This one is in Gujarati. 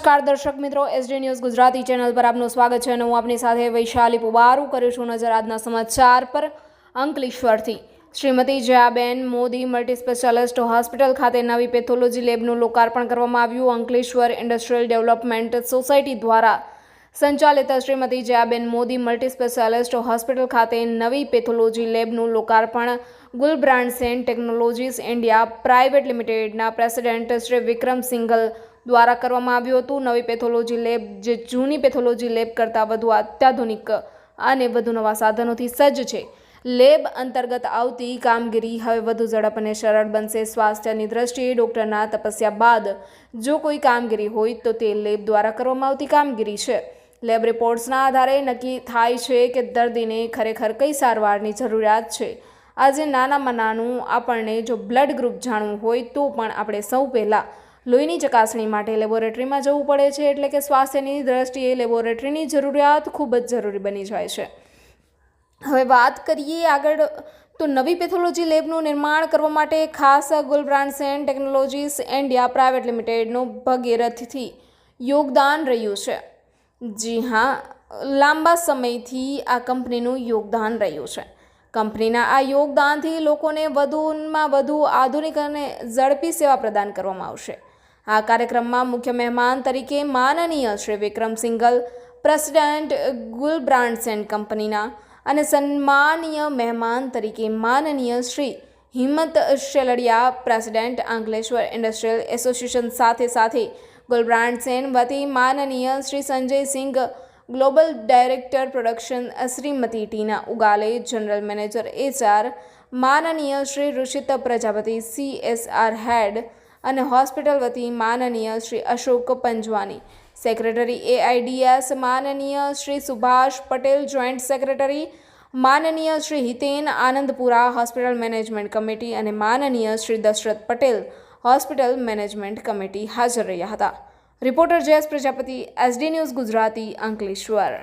નમસ્કાર દર્શક મિત્રો એસડી ન્યૂઝ ગુજરાતી ચેનલ પર આપનું સ્વાગત છે અને હું આપની સાથે વૈશાલી પુબારું કરું છું નજર આજના સમાચાર પર અંકલેશ્વરથી. Shrimati Jayaben Modi multi specialist hospital ખાતે નવી પેથોલોજી લેબનું લોકાર્પણ કરવામાં આવ્યું. અંકલેશ્વર ઇન્ડસ્ટ્રીયલ ડેવલપમેન્ટ સોસાયટી દ્વારા સંચાલિત Shrimati Jayaben Modi multi specialist hospital ખાતે નવી પેથોલોજી લેબનું લોકાર્પણ Gulbrandsen technologies India private લિમિટેડના પ્રેસિડેન્ટ શ્રી વિક્રમ સિંઘલ દ્વારા કરવામાં આવ્યું હતું. નવી પેથોલોજી લેબ, જે જૂની પેથોલોજી લેબ કરતાં વધુ અત્યાધુનિક અને વધુ નવા સાધનોથી સજ્જ છે. લેબ અંતર્ગત આવતી કામગીરી હવે વધુ ઝડપ અને સરળ બનશે. સ્વાસ્થ્યની દ્રષ્ટિએ ડૉક્ટરના તપસ્યા બાદ જો કોઈ કામગીરી હોય તો તે લેબ દ્વારા કરવામાં આવતી કામગીરી છે. લેબ રિપોર્ટ્સના આધારે નક્કી થાય છે કે દર્દીને ખરેખર કઈ સારવારની જરૂરિયાત છે. આજે નાનામાં નાનું આપણને જો બ્લડ ગ્રુપ જાણવું હોય તો પણ આપણે સૌ પહેલાં લોહીની ચકાસણી માટે લેબોરેટરીમાં જવું પડે છે, એટલે કે સ્વાસ્થ્યની દ્રષ્ટિએ લેબોરેટરીની જરૂરિયાત ખૂબ જ જરૂરી બની જાય છે. હવે વાત કરીએ આગળ, તો નવી પેથોલોજી લેબનું નિર્માણ કરવા માટે ખાસ ગુલબ્રાન્ડસેન ટેકનોલોજીસ ઇન્ડિયા પ્રાઇવેટ લિમિટેડનું ભગીરથથી યોગદાન રહ્યું છે. જી હા, લાંબા સમયથી આ કંપનીનું યોગદાન રહ્યું છે. કંપનીના આ યોગદાનથી લોકોને વધુમાં વધુ આધુનિક અને ઝડપી સેવા પ્રદાન કરવામાં આવશે. આ કાર્યક્રમમાં મુખ્ય મહેમાન તરીકે માનનીય Shri Vikram Singhal president Gul brands and કંપનીના અને સન્માનીય મહેમાન તરીકે માનનીય Shri Himmat Sheladiya, president Ankleshwar industrial association સાથે સાથે ગુલ સેન વતી માનનીય Shri Sanjay Singh, global director production Shrimati Tina Ugale, general manager HR માનનીય શ્રી ઋષિત પ્રજાપતિ સીએસઆર હેડ અને હોસ્પિટલ વતી માનનીય શ્રી અશોક પંજવાની. સેક્રેટરી એઆઈડીએસ માનનીય શ્રી સુભાષ પટેલ, જોઈન્ટ સેક્રેટરી માનનીય Shri Hiten Anandpura, hospital management committee અને માનનીય Shri Dashrath Patel, hospital management committee હાજર રહ્યા હતા. Reporter Jayesh Prajapati, SD news Gujarati, Ankleshwar.